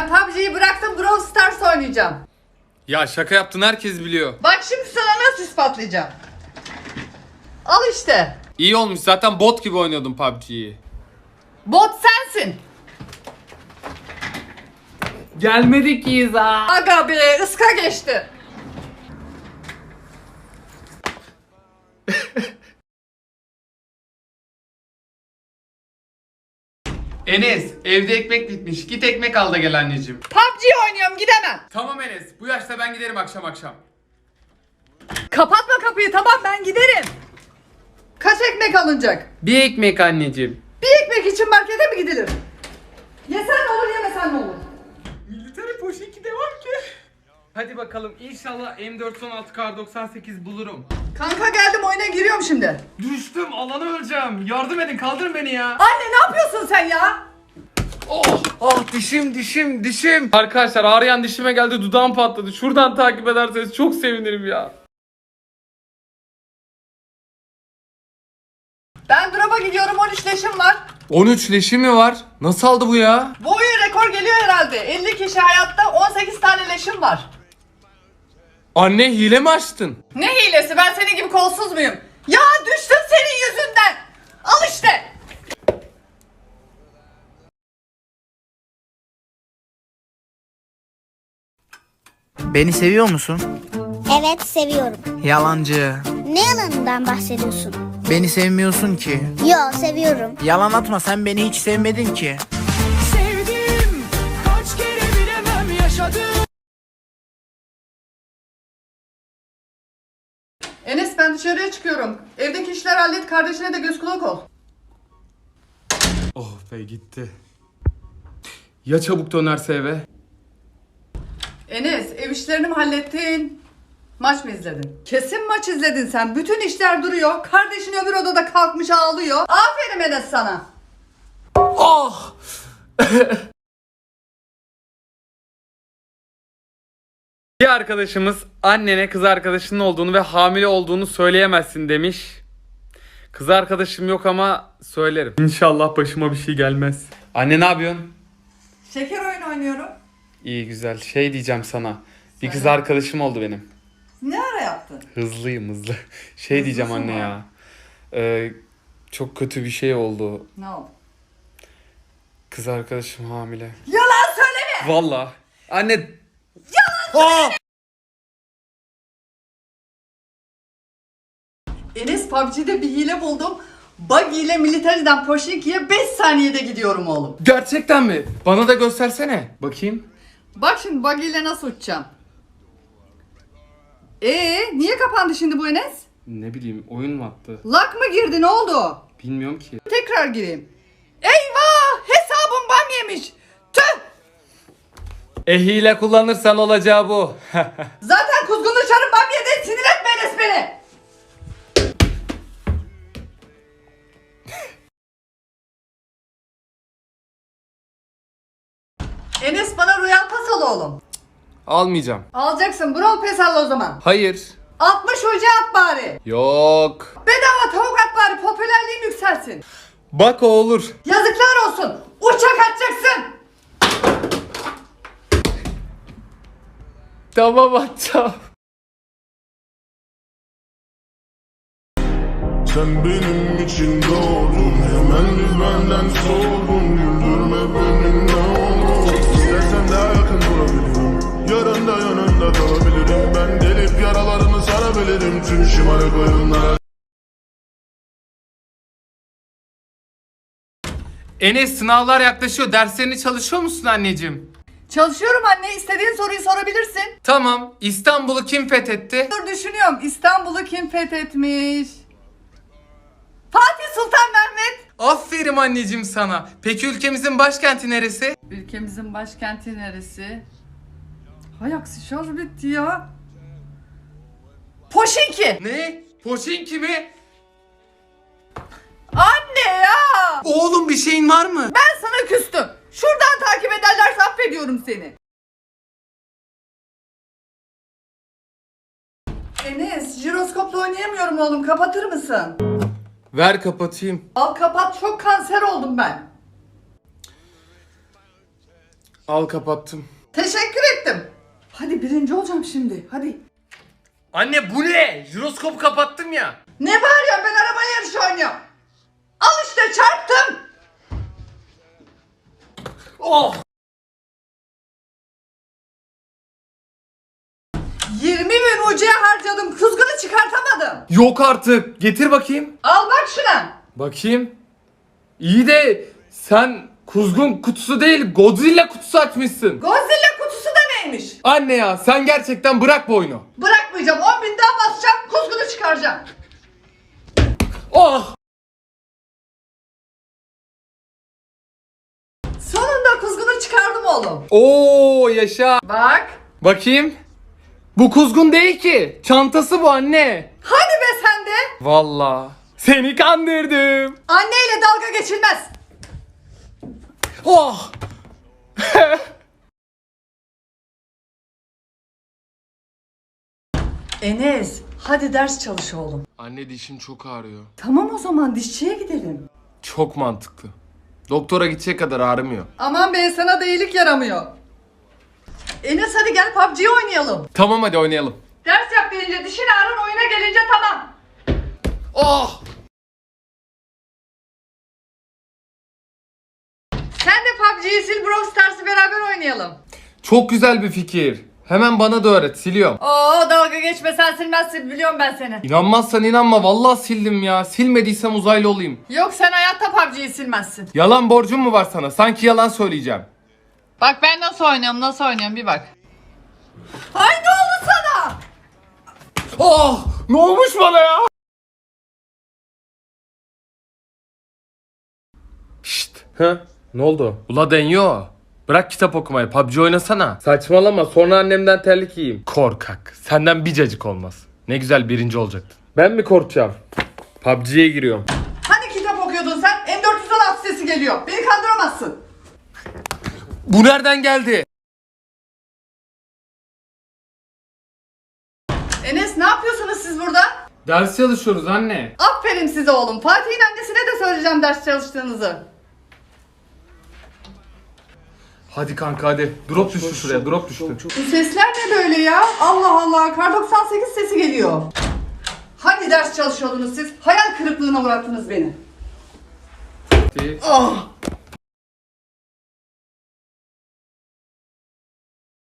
Ben PUBG'yi bıraktım Brawl Stars oynayacağım. Ya şaka yaptın herkes biliyor. Bak şimdi sana nasıl ispatlayacağım. Al işte. İyi olmuş zaten bot gibi oynuyordum PUBG'yi. Bot sensin. Gelmedik ki ha. Aga be ıska geçti. Enes evde ekmek bitmiş. Git ekmek al da gel anneciğim. PUBG oynuyorum gidemem. Tamam Enes bu yaşta ben giderim akşam akşam. Kapatma kapıyı tamam ben giderim. Kaç ekmek alınacak? Bir ekmek anneciğim. Bir ekmek için markete mi gidilir? Yesen ne olur yemesen ne olur? Military poşeti devam ki. Hadi bakalım inşallah M416 Kar 98 bulurum. Kanka geldim oyuna giriyorum şimdi. Düştüm alana öleceğim. Yardım edin kaldırın beni ya. Anne ne yapıyorsun sen ya? Oh, oh dişim dişim dişim. Arkadaşlar ağrıyan dişime geldi dudağım patladı. Şuradan takip ederseniz çok sevinirim ya. Ben drop'a gidiyorum 13 leşim var. 13 leşi mi var? Nasıl aldı bu ya? Bu oyun rekor geliyor herhalde. 50 kişi hayatta 18 tane leşim var. Anne hile mi açtın? Ne hilesi ben senin gibi kolsuz muyum? Ya düştüm senin yüzünden. Al işte. Beni seviyor musun? Evet seviyorum. Yalancı. Ne yalanından bahsediyorsun? Beni sevmiyorsun ki. Yo seviyorum. Yalan atma sen beni hiç sevmedin ki. Sevdim. Kaç kere bilemem yaşadım. Dışarıya çıkıyorum. Evdeki işler hallet kardeşine de göz kulak ol. Oh be gitti. Ya çabuk dönerse eve? Enes ev işlerini mi hallettin? Maç mı izledin? Kesin maç izledin sen. Bütün işler duruyor. Kardeşin öbür odada kalkmış ağlıyor. Aferin Enes sana. Oh! Bir arkadaşımız annene kız arkadaşının olduğunu ve hamile olduğunu söyleyemezsin demiş. Kız arkadaşım yok ama söylerim. İnşallah başıma bir şey gelmez. Anne ne yapıyorsun? Şeker oyunu oynuyorum. İyi güzel. Şey diyeceğim sana. Bir kız Söyle. arkadaşım oldu benim. Ne ara yaptın? Hızlıyım hızlı. Şey diyeceğim Hızlısın anne mı? ya. Ee, çok kötü bir şey oldu. Ne oldu? Kız arkadaşım hamile. Yalan söyleme. Valla. Anne. Enes PUBG'de bir hile buldum. Buggy ile militeriden Poşinki'ye 5 saniyede gidiyorum oğlum. Gerçekten mi? Bana da göstersene. Bakayım. Bak şimdi Buggy ile nasıl uçacağım. Ee, niye kapandı şimdi bu Enes? Ne bileyim oyun mu attı? Lak mı girdi ne oldu? Bilmiyorum ki. Tekrar gireyim. Eyvah! Hesabım bam yemiş. Tüh! E hile kullanırsan olacağı bu. Zaten kuzgun uçarım bam. Sinir etme Enes beni. Enes bana Royal Pass al oğlum. Almayacağım. Alacaksın Brawl Pass al o zaman. Hayır. 60 hoca at bari. Yok. Bedava tavuk at bari popülerliğin yükselsin. Bak o olur. Yazıklar olsun. Uçak atacaksın. Tamam atacağım. Sen benim için doğdun Hemen bir benden soğudun Güldürme beni ne olur İstersen daha yakın durabilirim Yarında yanında kalabilirim Ben delip yaralarını sarabilirim Tüm şımarık oyunlara Enes sınavlar yaklaşıyor. Derslerini çalışıyor musun anneciğim? Çalışıyorum anne. İstediğin soruyu sorabilirsin. Tamam. İstanbul'u kim fethetti? Dur düşünüyorum. İstanbul'u kim fethetmiş? Fatih Sultan Mehmet. Aferin anneciğim sana. Peki ülkemizin başkenti neresi? Ülkemizin başkenti neresi? Hay aksi şarj bitti ya. Poşinki. Ne? Poçinki mi? Anne ya. Oğlum bir şeyin var mı? Ben sana küstüm. Şuradan takip ederlerse affediyorum seni. Enes, jiroskopla oynayamıyorum oğlum. Kapatır mısın? Ver kapatayım. Al kapat. Çok kanser oldum ben. Al kapattım. Teşekkür ettim. Hadi birinci olacağım şimdi. Hadi. Anne bu ne? Jiroskop kapattım ya. Ne bağırıyorsun ben araba yarışı oynuyorum. Al işte çarptım. Oh! 20 bin ucuya harcadım. Kuzgunu çıkartamadım. Yok artık. Getir bakayım. Al bak şuna. Bakayım. İyi de sen kuzgun kutusu değil Godzilla kutusu açmışsın. Godzilla kutusu da neymiş? Anne ya sen gerçekten bırak bu oyunu. Bırakmayacağım. 10 oğlum. Oo yaşa. Bak. Bakayım. Bu kuzgun değil ki. Çantası bu anne. Hadi be sen de. Valla. Seni kandırdım. Anneyle dalga geçilmez. Oh! Enes, hadi ders çalış oğlum. Anne dişim çok ağrıyor. Tamam o zaman dişçiye gidelim. Çok mantıklı. Doktora gidecek kadar ağrımıyor. Aman be sana da iyilik yaramıyor. Enes hadi gel PUBG oynayalım. Tamam hadi oynayalım. Ders yap gelince dişini aran oyuna gelince tamam. Oh! Sen de PUBG'yi sil Brawl Stars'ı beraber oynayalım. Çok güzel bir fikir. Hemen bana da öğret siliyorum. Oo dalga geçme sen silmezsin biliyorum ben seni. İnanmazsan inanma vallahi sildim ya. Silmediysem uzaylı olayım. Yok sen hayatta PUBG'yi silmezsin. Yalan borcum mu var sana? Sanki yalan söyleyeceğim. Bak ben nasıl oynuyorum nasıl oynuyorum bir bak. Ay ne oldu sana? Oh! Ne olmuş bana ya? Şşt. Hı? Ne oldu? Ula Denyo. Bırak kitap okumayı. PUBG oynasana. Saçmalama. Sonra annemden terlik yiyeyim. Korkak. Senden bir cacık olmaz. Ne güzel birinci olacaktın. Ben mi korkacağım? PUBG'ye giriyorum. Hani kitap okuyordun sen? M416 sesi geliyor. Beni kandıramazsın. Bu nereden geldi? Enes ne yapıyorsunuz siz burada? Ders çalışıyoruz anne. Aferin size oğlum. Fatih'in annesine de söyleyeceğim ders çalıştığınızı. Hadi kanka hadi. Drop düştü şuraya. Drop düştü. Bu sesler ne böyle ya? Allah Allah. Kar 98 sesi geliyor. Hadi ders çalışıyordunuz siz. Hayal kırıklığına uğrattınız beni. Ah!